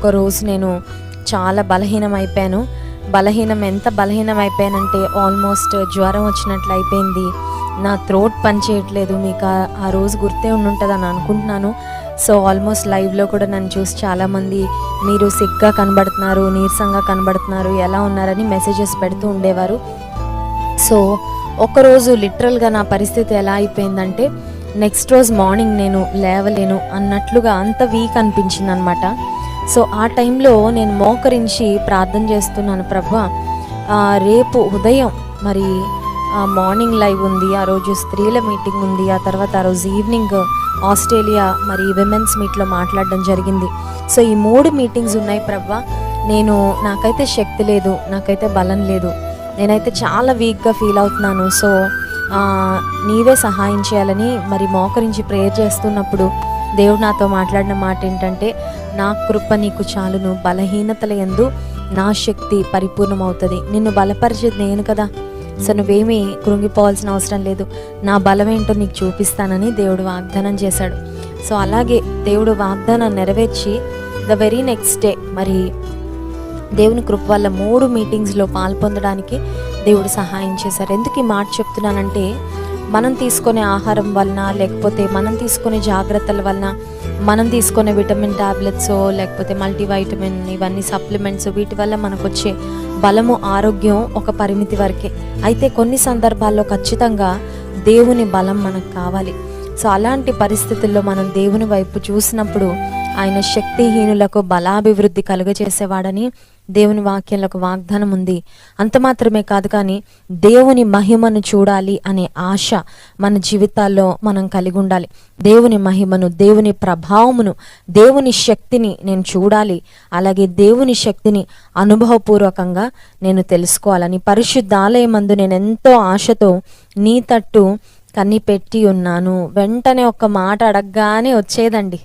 ఒక రోజు నేను చాలా బలహీనం అయిపోయాను బలహీనం ఎంత బలహీనం అయిపోయానంటే ఆల్మోస్ట్ జ్వరం వచ్చినట్లు అయిపోయింది. నా థ్రోట్ పనిచేయట్లేదు. మీకు ఆ- రోజు గుర్తే ఉండుంటుందని అనుకుంటున్నాను. సో ఆల్మోస్ట్ లైవ్లో కూడా నన్ను చూసి చాలామంది మీరు సిగ్గా కనబడుతున్నారు నీరసంగా కనబడుతున్నారు ఎలా ఉన్నారని మెసేజెస్ పెడుతూ ఉండేవారు. సో ఒకరోజు లిటరల్గా నా పరిస్థితి ఎలా అయిపోయిందంటే నెక్స్ట్ రోజు మార్నింగ్ నేను లేవలేను అన్నట్లుగా అంత వీక్ అనిపించింది అనమాట సో ఆ టైంలో నేను మోకరించి ప్రార్థన చేస్తున్నాను ప్రభా. రేపు ఉదయం మరి ఆ మార్నింగ్ లైవ్ ఉంది ఆ రోజు స్త్రీల మీటింగ్ ఉంది ఆ తర్వాత ఆ రోజు ఈవినింగ్ ఆస్ట్రేలియా మరి విమెన్స్ మీట్లో మాట్లాడడం జరిగింది. సో ఈ మూడు మీటింగ్స్ ఉన్నాయి ప్రభా. నేను నాకైతే శక్తి లేదు నాకైతే బలం లేదు. నేనైతే చాలా వీక్గా ఫీల్ అవుతున్నాను. సో నీవే సహాయం చేయాలని మరి మోకరించి ప్రేయర్ చేస్తున్నప్పుడు దేవుడు నాతో మాట్లాడిన మాట ఏంటంటే నా కృప నీకు చాలును బలహీనతల ఎందు నా శక్తి పరిపూర్ణమవుతుంది. నిన్ను బలపరిచేది నేను కదా. సో నువ్వేమీ కృంగిపోవాల్సిన అవసరం లేదు. నా బలం ఏంటో నీకు చూపిస్తానని దేవుడు వాగ్దానం చేశాడు. సో అలాగే దేవుడు వాగ్దానం నెరవేర్చి ద వెరీ నెక్స్ట్ డే మరి దేవుని కృప వల్ల మూడు మీటింగ్స్లో పాల్పొందడానికి దేవుడు సహాయం చేశారు. ఎందుకు ఈ మాట చెప్తున్నానంటే మనం తీసుకునే ఆహారం వలన లేకపోతే మనం తీసుకునే జాగ్రత్తల వలన మనం తీసుకునే విటమిన్ టాబ్లెట్స్ లేకపోతే మల్టీవైటమిన్ ఇవన్నీ సప్లిమెంట్స్ వీటి వల్ల మనకు వచ్చే బలము ఆరోగ్యం ఒక పరిమితి వరకే. అయితే కొన్ని సందర్భాల్లో ఖచ్చితంగా దేవుని బలం మనకు కావాలి. సో అలాంటి పరిస్థితుల్లో మనం దేవుని వైపు చూసినప్పుడు ఆయన శక్తిహీనులకు బలాభివృద్ధి కలుగజేసేవాడని దేవుని వాక్యంలో ఒక వాగ్దానం ఉంది. అంత మాత్రమే కాదు కానీ దేవుని మహిమను చూడాలి అనే ఆశ మన జీవితాల్లో మనం కలిగి ఉండాలి. దేవుని మహిమను దేవుని ప్రభావమును దేవుని శక్తిని నేను చూడాలి. అలాగే దేవుని శక్తిని అనుభవపూర్వకంగా నేను తెలుసుకోవాలని పరిశుద్ధాలయమందు నేను ఎంతో ఆశతో నీ తట్టు కనిపెట్టి ఉన్నాను. వెంటనే ఒక మాట అడగగానే వచ్చేదండి.